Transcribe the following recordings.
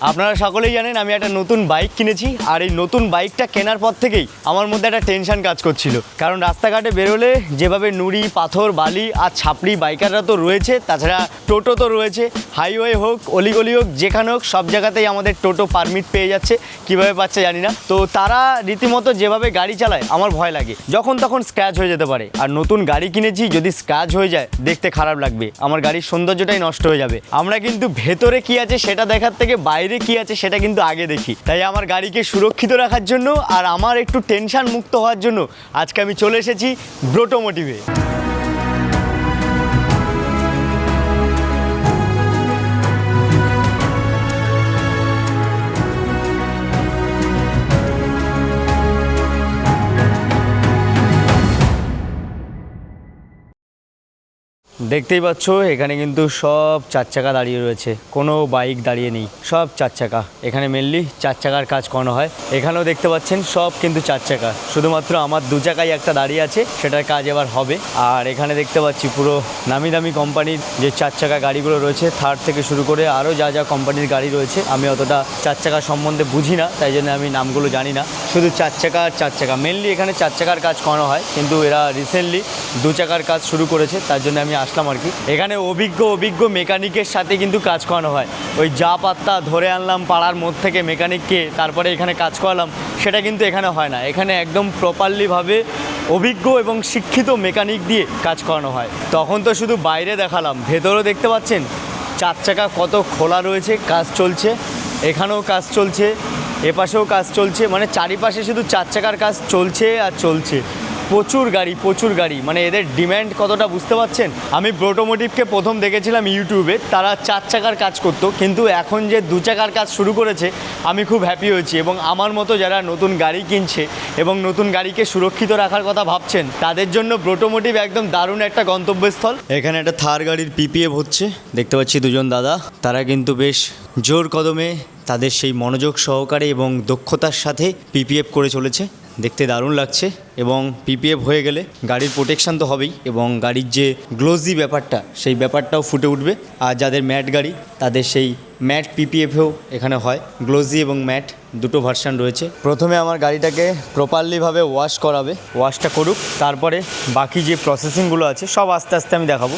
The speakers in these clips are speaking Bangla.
আপনারা সকলেই জানেন আমি একটা নতুন বাইক কিনেছি, আর এই নতুন বাইকটা কেনার পর থেকেই আমার মধ্যে একটা টেনশন কাজ করছিল। কারণ রাস্তাঘাটে বেরোলে যেভাবে নুড়ি, পাথর, বালি আর ছাপড়ি বাইকাররা তো রয়েছে, তাছাড়া টোটো তো রয়েছে। হাইওয়ে হোক, অলিগলি হোক, যেখানে হোক, সব জায়গাতেই আমাদের টোটো পারমিট পেয়ে যাচ্ছে। কীভাবে পাচ্ছে জানি না। তো তারা রীতিমতো যেভাবে গাড়ি চালায়, আমার ভয় লাগে। যখন তখন স্ক্র্যাচ হয়ে যেতে পারে। আর নতুন গাড়ি কিনেছি, যদি স্ক্র্যাচ হয়ে যায়, দেখতে খারাপ লাগবে। আমার গাড়ির সৌন্দর্যটাই নষ্ট হয়ে যাবে। আমরা কিন্তু ভেতরে কি আছে সেটা দেখার থেকে বাইরে কি আছে সেটা কিন্তু আগে দেখি। তাই আমার গাড়িকে সুরক্ষিত রাখার জন্য আর আমার একটু টেনশান মুক্ত হওয়ার জন্য আজকে আমি চলে এসেছি ব্রোটোমোটিভে। দেখতেই পাচ্ছ, এখানে কিন্তু সব চার চাকা দাঁড়িয়ে রয়েছে। কোনো বাইক দাঁড়িয়ে নেই, সব চার চাকা এখানে মেনলি চার চাকার কাজ করানো হয়। এখানেও দেখতে পাচ্ছেন, সব কিন্তু চার চাকা শুধুমাত্র আমার দু চাকাই একটা দাঁড়িয়ে আছে, সেটার কাজ এবার হবে। আর এখানে দেখতে পাচ্ছি পুরো নামি দামি কোম্পানির যে চার চাকা গাড়িগুলো রয়েছে থার্ড থেকে শুরু করে আরও যা যা কোম্পানির গাড়ি রয়েছে, আমি অতটা চার চাকা সম্বন্ধে বুঝি না, তাই জন্য আমি নামগুলো জানি না। শুধু চার চাকা আর চার চাকা মেনলি এখানে চার চাকার কাজ করানো হয়, কিন্তু এরা রিসেন্টলি দু চাকার কাজ শুরু করেছে, তার জন্য আমি আসলাম আর কি। এখানে অভিজ্ঞ অভিজ্ঞ মেকানিকের সাথে কিন্তু কাজ করানো হয়। ওই যা পাত্তা ধরে আনলাম পাড়ার মধ্যে থেকে মেকানিককে, তারপরে এখানে কাজ করালাম, সেটা কিন্তু এখানে হয় না। এখানে একদম প্রপারলিভাবে অভিজ্ঞ এবং শিক্ষিত মেকানিক দিয়ে কাজ করানো হয়। তখন তো শুধু বাইরে দেখালাম, ভেতরেও দেখতে পাচ্ছেন? চার চাকা কত খোলা রয়েছে, কাজ চলছে। এখানেও কাজ চলছে, এপাশেও কাজ চলছে মানে চারিপাশে শুধু চার চাকার কাজ চলছে আর চলছে। প্রচুর গাড়ি প্রচুর গাড়ি। মানে এদের ডিম্যান্ড কতটা বুঝতে পারছেন? আমি ব্রোটোমোটিভকে প্রথম দেখেছিলাম ইউটিউবে তারা চার চাকার কাজ করতো, কিন্তু এখন যে দু চাকার কাজ শুরু করেছে, আমি খুব হ্যাপি হয়েছি। এবং আমার মতো যারা নতুন গাড়ি কিনছে এবং নতুন গাড়িকে সুরক্ষিত রাখার কথা ভাবছেন, তাদের জন্য ব্রোটোমোটিভ একদম দারুণ একটা গন্তব্যস্থল। এখানে একটা থার গাড়ির পিপিএফ হচ্ছে, দেখতে পাচ্ছি দুজন দাদা। তারা কিন্তু বেশ জোর কদমে তাদের সেই মনোযোগ সহকারে এবং দক্ষতার সাথে পিপিএফ করে চলেছে। দেখতে দারুণ লাগছে এবং পিপিএফ হয়ে গেলে গাড়ির প্রোটেকশান তো হবেই এবং গাড়ির যে গ্লোজি ব্যাপারটা, সেই ব্যাপারটাও ফুটে উঠবে। আর যাদের ম্যাট গাড়ি, তাদের সেই ম্যাট পিপিএফেও এখানে হয়। গ্লোজি এবং ম্যাট দুটো ভার্সান রয়েছে। প্রথমে আমার গাড়িটাকে প্রপারলিভাবে ওয়াশ করাবে। ওয়াশটা করুক। তারপরে বাকি যে প্রসেসিংগুলো আছে, সব আস্তে আস্তে আমি দেখাবো।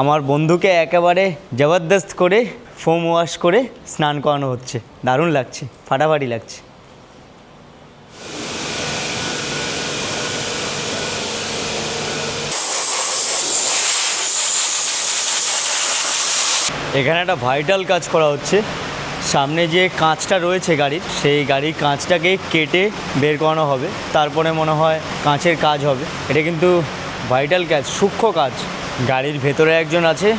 আমার বন্ধুকে একেবারে জবরদস্ত করে ফোম ওয়াশ করে স্নান করানো হচ্ছে। দারুণ লাগছে, ফাটাফাটি লাগছে। এখানে একটা ভাইটাল কাজ করা হচ্ছে। সামনে যে কাঁচটা রয়েছে গাড়ির, সেই গাড়ির কাঁচটাকে কেটে বের করানো হবে। তারপরে মনে হয় কাঁচের কাজ হবে। এটা কিন্তু ভাইটাল কাজ, সূক্ষ্ম কাজ। গাড়ির ভেতরে একজন আছে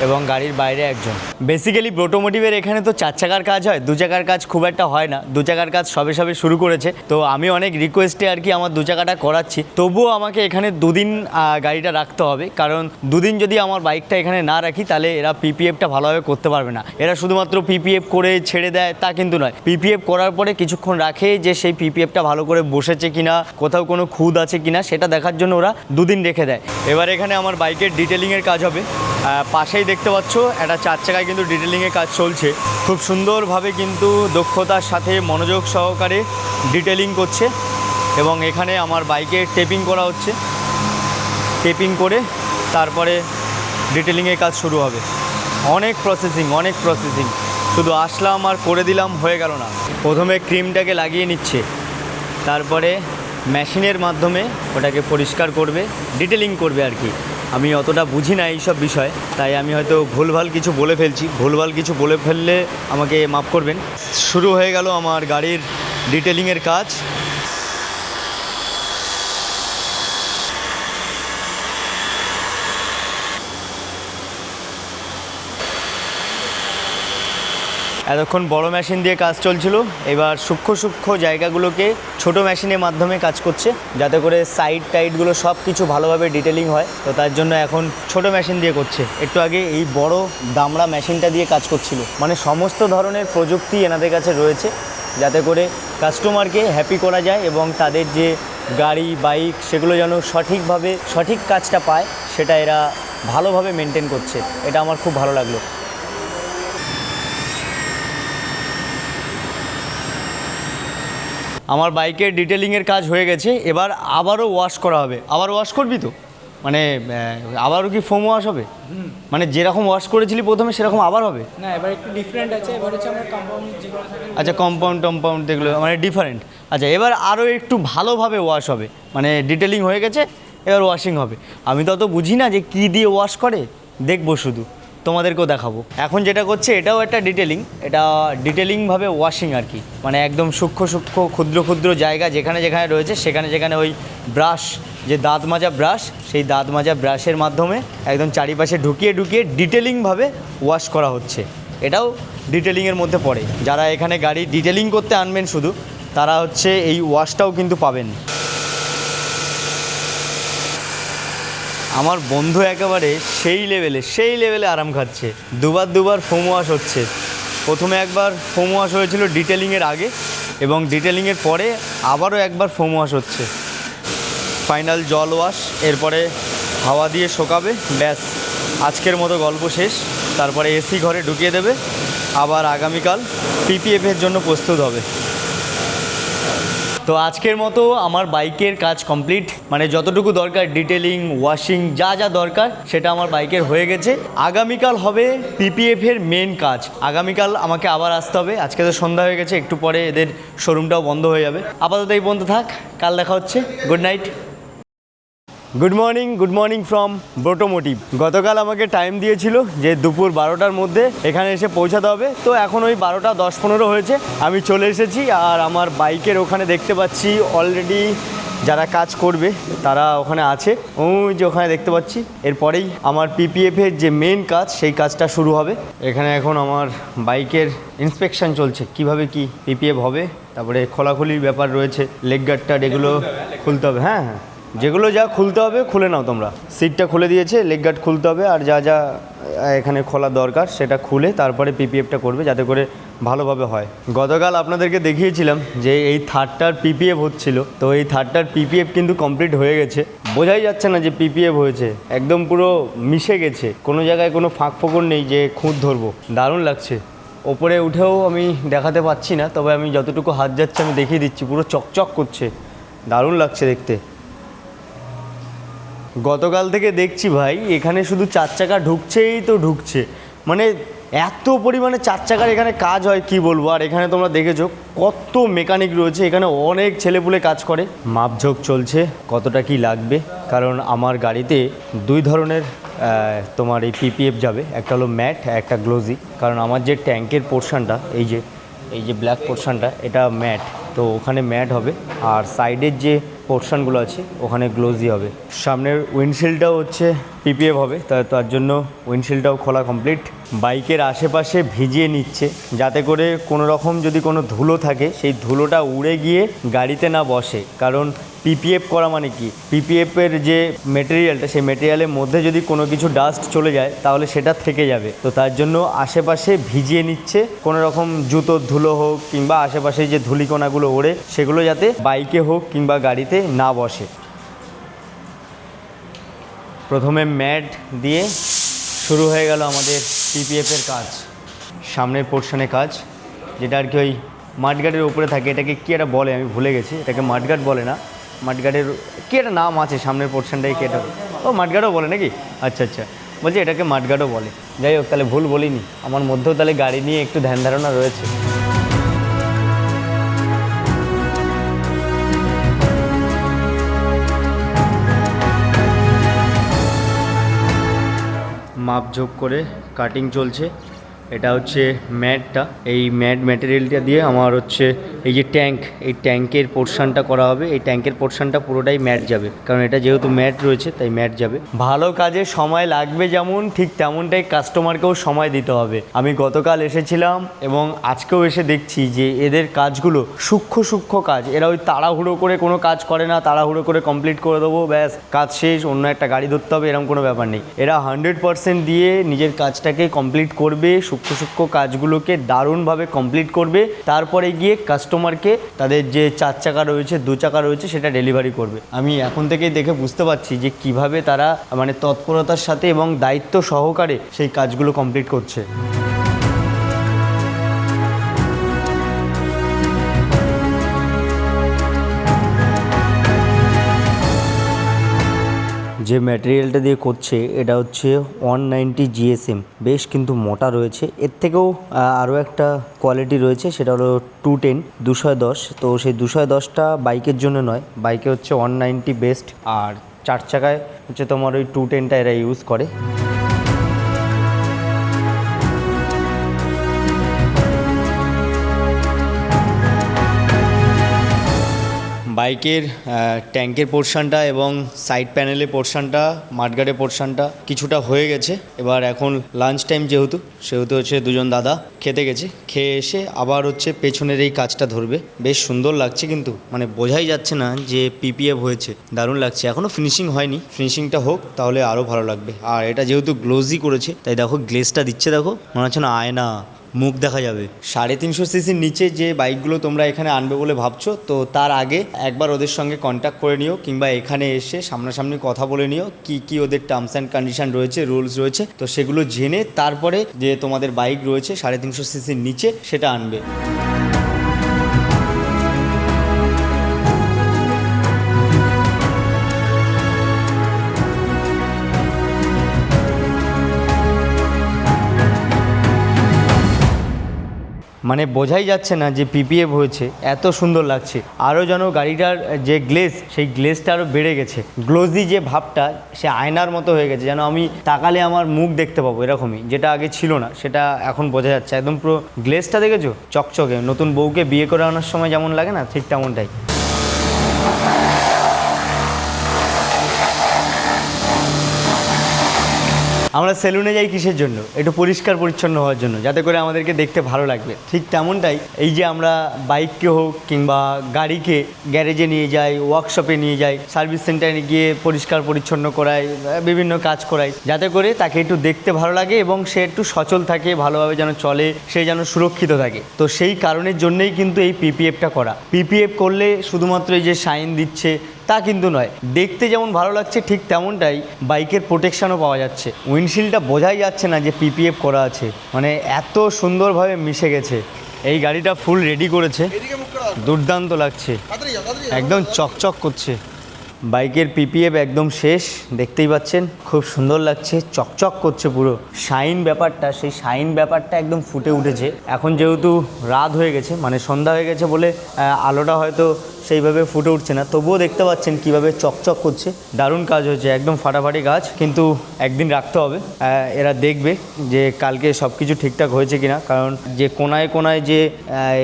এবং গাড়ির বাইরে একজন। বেসিক্যালি ব্রোটোমোটিভের এখানে তো চার চাকার কাজ হয়, দু চাকার কাজ খুব একটা হয় না। দু চাকার কাজ সবে সবে শুরু করেছে। তো আমি অনেক রিকোয়েস্টে আর কি আমার দু চাকাটা করাচ্ছি। তবুও আমাকে এখানে দুদিন গাড়িটা রাখতে হবে। কারণ দুদিন যদি আমার বাইকটা এখানে না রাখি, তাহলে এরা পিপিএফটা ভালোভাবে করতে পারবে না। এরা শুধুমাত্র পিপিএফ করে ছেড়ে দেয়, তা কিন্তু নয়। পিপিএফ করার পরে কিছুক্ষণ রাখে যে সেই পিপিএফটা ভালো করে বসেছে কিনা, কোথাও কোনো খুদ আছে কিনা, সেটা দেখার জন্য ওরা দুদিন রেখে দেয়। এবার এখানে আমার বাইকের ডিটেলিংয়ের কাজ হবে। পাশেই দেখতে পাচ্ছ, একটা চার চাকায় কিন্তু ডিটেলিংয়ের কাজ চলছে। খুব সুন্দরভাবে কিন্তু দক্ষতার সাথে মনোযোগ সহকারে ডিটেলিং করছে এবং এখানে আমার বাইকে টেপিং করা হচ্ছে। টেপিং করে তারপরে ডিটেলিংয়ের কাজ শুরু হবে। অনেক প্রসেসিং অনেক প্রসেসিং শুধু আসলাম আর করে দিলাম, হয়ে গেল না। প্রথমে ক্রিমটাকে লাগিয়ে নিচ্ছে। তারপরে মেশিনের মাধ্যমে ওটাকে পরিষ্কার করবে ডিটেলিং করবে আর কি। আমি অতটা বুঝি না এইসব বিষয়, তাই আমি হয়তো ভুলভাল কিছু বলে ফেলছি। ভুলভাল কিছু বলে ফেললে আমাকে মাফ করবেন। শুরু হয়ে গেল আমার গাড়ির ডিটেলিংয়ের কাজ। এতক্ষণ বড় মেশিন দিয়ে কাজ চলছিল। এবার সূক্ষ্ম সূক্ষ্ম জায়গাগুলোকে ছোট মেশিনের মাধ্যমে কাজ করছে, যাতে করে সাইড টাইডগুলো সব কিছু ভালোভাবে ডিটেলিং হয়। তো তার জন্য এখন ছোট মেশিন দিয়ে করছে। একটু আগে এই বড় দামড়া মেশিনটা দিয়ে কাজ করছিল। মানে সমস্ত ধরনের প্রযুক্তি এনাদের কাছে রয়েছে, যাতে করে কাস্টমারকে হ্যাপি করা যায় এবং তাদের যে গাড়ি বাইক সেগুলো যেন সঠিকভাবে, সঠিক কাজটা পায়, সেটা এরা ভালোভাবে মেনটেন করছে। এটা আমার খুব ভালো লাগল। আমার বাইকের ডিটেলিংয়ের কাজ হয়ে গেছে এবার আবারও ওয়াশ করা হবে। আবার ওয়াশ করবি তো? মানে আবারও কি ফোম ওয়াশ হবে? মানে যেরকম ওয়াশ করেছিলি প্রথমে সেরকম আবার হবে? না এবার একটু ডিফারেন্ট আছে এবার হচ্ছে আমরা কম্পাউন্ড যেগুলো আচ্ছা কম্পাউন্ড টম্পাউন্ড যেগুলো মানে ডিফারেন্ট আচ্ছা এবার আরও একটু ভালোভাবে ওয়াশ হবে। মানে ডিটেলিং হয়ে গেছে এবার ওয়াশিং হবে। আমি তো অত বুঝি না যে কী দিয়ে ওয়াশ করে দেখব শুধু। তোমাদেরকেও দেখাবো। এখন যেটা করছে, এটাও একটা ডিটেলিং এটা ডিটেলিংভাবে ওয়াশিং আর কি। মানে একদম সূক্ষ্ম সূক্ষ্ম, ক্ষুদ্র ক্ষুদ্র জায়গা যেখানে যেখানে রয়েছে, সেখানে যেখানে ওই ব্রাশ যে দাঁত মাজা ব্রাশ সেই দাঁত মাজা ব্রাশের মাধ্যমে একদম চারিপাশে ঢুকিয়ে ঢুকিয়ে ডিটেলিংভাবে ওয়াশ করা হচ্ছে। এটাও ডিটেলিংয়ের মধ্যে পড়ে। যারা এখানে গাড়ি ডিটেলিং করতে আনবেন শুধু, তারা হচ্ছে এই ওয়াশটাও কিন্তু পাবেন। আমার বন্ধু একেবারে সেই লেভেলে সেই লেভেলে আরাম খাচ্ছে। দুবার দুবার ফোম ওয়াশ হচ্ছে। প্রথমে একবার ফোম ওয়াশ হয়েছিল ডিটেলিংয়ের আগে এবং ডিটেলিংয়ের পরে আবারও একবার ফোম ওয়াশ হচ্ছে। ফাইনাল জল ওয়াশ এরপরে হাওয়া দিয়ে শোকাবে, ব্যাস। আজকের মতো গল্প শেষ। তারপরে এসি ঘরে ঢুকিয়ে দেবে। আবার আগামীকাল পিপিএফের জন্য প্রস্তুত হবে। তো আজকের মতো আমার বাইকের কাজ কমপ্লিট। মানে যতটুকু দরকার ডিটেলিং ওয়াশিং যা যা দরকার, সেটা আমার বাইকের হয়ে গেছে। আগামীকাল হবে পিপিএফ এর মেন কাজ। আগামীকাল আমাকে আবার আসতে হবে। আজকে তো সন্ধ্যা হয়ে গেছে, একটু পরে এদের শোরুমটাও বন্ধ হয়ে যাবে। আপাতত এই বন্ধ থাক, কাল দেখা হচ্ছে। Good night good morning good morning from Brotomotive গতকাল আমাকে টাইম দিয়েছিল যে দুপুর বারোটার মধ্যে এখানে এসে পৌঁছাতে হবে। তো এখন ওই বারোটা দশ পনেরো হয়েছে। আমি চলে এসেছি আর আমার বাইকের ওখানে দেখতে পাচ্ছি অলরেডি যারা কাজ করবে, তারা ওখানে আছে। ওই যে ওখানে দেখতে পাচ্ছি। এরপরেই আমার পিপিএফের যে মেন কাজ, সেই কাজটা শুরু হবে। এখানে এখন আমার বাইকের ইন্সপেকশন চলছে। কীভাবে কি পিপিএফ হবে, তারপরে খোলাখুলির ব্যাপার রয়েছে লেগ গার্ডটা এগুলো খুলতে হবে। হ্যাঁ হ্যাঁ। যেগুলো যা খুলতে হবে, খুলে নাও তোমরা। সিটটা খুলে দিয়েছে লেগ গার্ড খুলতে হবে, আর যা যা এখানে খোলা দরকার, সেটা খুলে তারপরে পিপিএফটা করবে, যাতে করে ভালোভাবে হয়। গতকাল আপনাদেরকে দেখিয়েছিলাম যে এই থার্ডটার পিপিএফ হচ্ছিল। তো এই থার্ডটার পিপিএফ কিন্তু কমপ্লিট হয়ে গেছে। বোঝাই যাচ্ছে না যে পিপিএফ হয়েছে। একদম পুরো মিশে গেছে। কোনো জায়গায় কোনো ফাঁক ফোকর নেই যে খুঁত ধরবো। দারুণ লাগছে। ওপরে উঠেও আমি দেখাতে পাচ্ছি না, তবে আমি যতটুকু হাত যাচ্ছে আমি দেখিয়ে দিচ্ছি। পুরো চকচক করছে। দারুণ লাগছে দেখতে। গতকাল থেকে দেখছি ভাই, এখানে শুধু চার চাকা ঢুকছেই তো ঢুকছে। মানে এত পরিমাণে চার চাকার এখানে কাজ হয়, কি বলব? আর এখানে তোমরা দেখেছ, কত মেকানিক রয়েছে, এখানে অনেক ছেলেপুলে কাজ করে। মাপঝোঁক চলছে, কতটা কি লাগবে? কারণ আমার গাড়িতে দুই ধরনের তোমার এই পিপিএফ যাবে। একটা হলো ম্যাট একটা গ্লোজি। কারণ আমার যে ট্যাঙ্কের পোর্শনটা, এই যে এই যে ব্ল্যাক পোর্শনটা, এটা ম্যাট। তো ওখানে ম্যাট হবে। আর সাইডের যে পোর্শনগুলো আছে, ওখানে গ্লোজি হবে। সামনের উইন্ডশিল্ডটাও হচ্ছে পিপিএফ হবে তার জন্য উইন্ডশিল্ডটাও খোলা কমপ্লিট। বাইকের আশেপাশে ভিজিয়ে নিচ্ছে, যাতে করে কোনো রকম যদি কোনো ধুলো থাকে, সেই ধুলোটা উড়ে গিয়ে গাড়িতে না বসে। কারণ পিপিএফ করা মানে কি? পিপিএফের যে মেটেরিয়ালটা সেই মেটেরিয়ালের মধ্যে যদি কোনো কিছু ডাস্ট চলে যায়, তাহলে সেটা থেকে যাবে। তো তার জন্য আশেপাশে ভিজিয়ে নিচ্ছে, কোনো রকম জুতোর ধুলো হোক কিংবা আশেপাশে যে ধুলিকণাগুলো ওড়ে, সেগুলো যাতে বাইকে হোক কিংবা গাড়িতে না বসে। প্রথমে ম্যাট দিয়ে শুরু হয়ে গেল আমাদের পিপিএফের কাজ, সামনের পোর্শনে কাজ, যেটা আর কি ওই মাঠগার্ডের উপরে থাকে, এটাকে কী একটা বলে, আমি ভুলে গেছি, এটাকে মাঠগার্ড বলে না মাঠগার্ডের কী একটা নাম আছে সামনের পোর্শনটাই কী এটা ও মাঠগার্ডও বলে নাকি? আচ্ছা আচ্ছা বলছি এটাকে মাঠগার্ডও বলে, যাই হোক, তাহলে ভুল বলিনি, আমার মধ্যেও তাহলে গাড়ি নিয়ে একটু ধ্যান ধারণা রয়েছে। মাপঝোপ করে কাটিং চলছে। এটা হচ্ছে ম্যাটটা। এই ম্যাট ম্যাটেরিয়ালটা দিয়ে আমার হচ্ছে এই যে ট্যাঙ্ক, এই ট্যাঙ্কের পোর্শনটা করা হবে। এই ট্যাঙ্কের পোর্শনটা পুরোটাই ম্যাট যাবে। কারণ এটা যেহেতু ম্যাট রয়েছে, তাই ম্যাট যাবে। ভালো কাজে সময় লাগবে যেমন, ঠিক তেমনটাই কাস্টমারকেও সময় দিতে হবে। আমি গতকাল এসেছিলাম এবং আজকেও এসে দেখছি যে এদের কাজগুলো সূক্ষ্ম সূক্ষ্ম কাজ। এরা ওই তাড়াহুড়ো করে কোনো কাজ করে না, তাড়াহুড়ো করে কমপ্লিট করে দেবো, ব্যাস, কাজ শেষ, অন্য একটা গাড়ি ধরতে হবে, এরকম কোনো ব্যাপার নেই। এরা হান্ড্রেড পার্সেন্ট দিয়ে নিজের কাজটাকে কমপ্লিট করবে সূক্ষ্ম সূক্ষ্ম কাজগুলোকে দারুণভাবে কমপ্লিট করবে। তারপরে গিয়ে কাস্টমারকে তাদের যে চার চাকা রয়েছে, দু চাকা রয়েছে, সেটা ডেলিভারি করবে। আমি এখন থেকেই দেখে বুঝতে পারছি যে কীভাবে তারা মানে তৎপরতার সাথে এবং দায়িত্ব সহকারে সেই কাজগুলো কমপ্লিট করছে। যে ম্যাটেরিয়ালটা দিয়ে করছে, এটা হচ্ছে ওয়ান নাইনটি জিএসএম বেশ কিন্তু মোটা রয়েছে। এর থেকেও আরও একটা কোয়ালিটি রয়েছে, সেটা হলো টু টেন দুশো দশ। তো সেই দুশো দশটা বাইকের জন্য নয় বাইকে হচ্ছে ওয়ান নাইনটি বেস্ট আর চার চাকায় হচ্ছে তোমার ওই টু টেনটা এরা ইউজ করে। বাইকের ট্যাঙ্কের পোর্শনটা এবং সাইড প্যানেলের পোর্শনটা মাঠগার্ডের পোর্শনটা কিছুটা হয়ে গেছে। এবার এখন লাঞ্চ টাইম যেহেতু, সেহেতু হচ্ছে দুজন দাদা খেতে গেছে। খেয়ে এসে আবার হচ্ছে পেছনের এই কাজটা ধরবে। বেশ সুন্দর লাগছে কিন্তু মানে বোঝাই যাচ্ছে না যে পিপিএফ হয়েছে। দারুণ লাগছে। এখনও ফিনিশিং হয়নি। ফিনিশিংটা হোক, তাহলে আরও ভালো লাগবে। আর এটা যেহেতু গ্লোজি করেছে, তাই দেখো গ্লেসটা দিচ্ছে দেখো। মনে হচ্ছে না আয়না। মুখ দেখা যাবে। সাড়ে তিনশো সিসির নিচে যে বাইকগুলো তোমরা এখানে আনবে বলে ভাবছ, তো তার আগে একবার ওদের সঙ্গে কন্ট্যাক্ট করে নিও কিংবা এখানে এসে সামনাসামনি কথা বলে নিও কি কি ওদের টার্মস অ্যান্ড কন্ডিশন রয়েছে রুলস রয়েছে। তো সেগুলো জেনে তারপরে যে তোমাদের বাইক রয়েছে সাড়ে তিনশো সিসির নিচে সেটা আনবে। মানে বোঝাই যাচ্ছে না যে পিপিএফ হয়েছে, এত সুন্দর লাগছে। আরও যেন গাড়িটার যে গ্লেস সেই গ্লেসটা আরও বেড়ে গেছে। গ্লোজি যে ভাবটা, সে আয়নার মতো হয়ে গেছে, যেন আমি তাকালে আমার মুখ দেখতে পাবো এরকমই, যেটা আগে ছিল না, সেটা এখন বোঝা যাচ্ছে। একদম পুরো গ্লেসটা দেখেছ? চকচকে, নতুন বউকে বিয়ে করে আনার সময় যেমন লাগে না, ঠিক তেমনটাই। আমরা সেলুনে যাই কিসের জন্য? একটু পরিষ্কার পরিচ্ছন্ন হওয়ার জন্য, যাতে করে আমাদেরকে দেখতে ভালো লাগবে। ঠিক তেমনটাই এই যে আমরা বাইককে হোক কিংবা গাড়িকে গ্যারেজে নিয়ে যাই ওয়ার্কশপে নিয়ে যাই সার্ভিস সেন্টারে গিয়ে পরিষ্কার পরিচ্ছন্ন করাই, বিভিন্ন কাজ করাই, যাতে করে তাকে একটু দেখতে ভালো লাগে এবং সে একটু সচল থাকে, ভালোভাবে যেন চলে, সে যেন সুরক্ষিত থাকে। তো সেই কারণের জন্যই কিন্তু এই পিপিএফটা করা। পিপিএফ করলে শুধুমাত্র এই যে সাইন দিচ্ছে তা কিন্তু নয়। দেখতে যেমন ভালো লাগছে ঠিক তেমনটাই বাইকের প্রোটেকশানও পাওয়া যাচ্ছে। উইন্ডশিল্ডটা বোঝাই যাচ্ছে না যে পিপিএফ করা আছে। মানে এত সুন্দরভাবে মিশে গেছে। এই গাড়িটা ফুল রেডি করেছে। দুর্দান্ত লাগছে। একদম চকচক করছে। বাইকের পিপিএফ একদম শেষ, দেখতেই পাচ্ছেন, খুব সুন্দর লাগছে, চকচক করছে পুরো। শাইন ব্যাপারটা, সেই শাইন ব্যাপারটা একদম ফুটে উঠেছে। এখন যেহেতু রাত হয়ে গেছে মানে সন্ধ্যা হয়ে গেছে বলে আলোটা হয়তো সেইভাবে ফুটে উঠছে না। তবুও দেখতে পাচ্ছেন কীভাবে চকচক করছে। দারুণ কাজ হয়েছে, একদম ফাটাফাটি কাজ কিন্তু একদিন রাখতে হবে। এরা দেখবে যে কালকে সব কিছু ঠিকঠাক হয়েছে কিনা, কারণ যে কোনায় কোনায় যে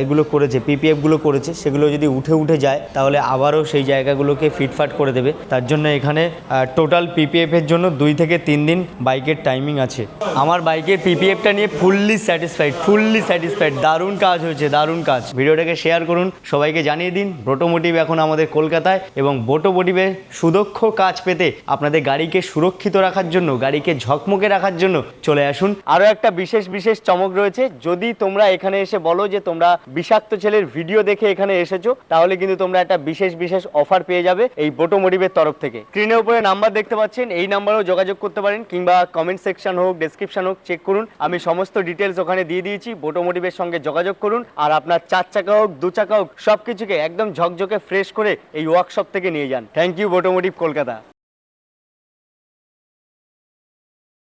এগুলো করেছে পিপিএফগুলো করেছে, সেগুলো যদি উঠে উঠে যায়, তাহলে আবারও সেই জায়গাগুলোকে ফিটফাট করে দেবে। তার জন্য এখানে টোটাল পিপিএফ এর জন্য দুই থেকে তিন দিন বাইকের টাইমিং আছে। আমার বাইকের পিপিএফটা নিয়ে ফুললি স্যাটিসফাইড ফুললি স্যাটিসফাইড দারুণ কাজ হয়েছে, দারুণ কাজ। ভিডিওটাকে শেয়ার করুন, সবাইকে জানিয়ে দিন ব্রোটোমোটিভ এখন আমাদের কলকাতায় এবং বোটোমোটিভের সুদক্ষ কাজ পেতে আপনাদের গাড়িকে সুরক্ষিত রাখার জন্য, গাড়িকে ঝকমকে রাখার জন্য চলে আসুন। আরও একটা বিশেষ বিশেষ চমক রয়েছে। যদি তোমরা এখানে এসে বলো যে তোমরা বিষাক্ত ছেলের ভিডিও দেখে এখানে এসেছ, তাহলে কিন্তু তোমরা একটা বিশেষ বিশেষ অফার পেয়ে যাবে। এই বোটোমোটিভের তরফ থেকে। স্ক্রিনের উপরে নাম্বার দেখতে পাচ্ছেন, এই নাম্বারেও যোগাযোগ করতে পারেন কিংবা কমেন্ট সেকশন হোক ডেসক্রিপশন হোক চেক করুন। আমি সমস্ত ডিটেলস ওখানে দিয়ে দিয়েছি বোটোমোটিভের সঙ্গে যোগাযোগ করুন আর আপনার চার চাকা হোক, দু চাকা হোক সব কিছুকে একদম ঝকঝকে ফ্রেশ করে এই ওয়ার্কশপ থেকে নিয়ে যান। থ্যাংক ইউ বোটোমোটিভ কলকাতা।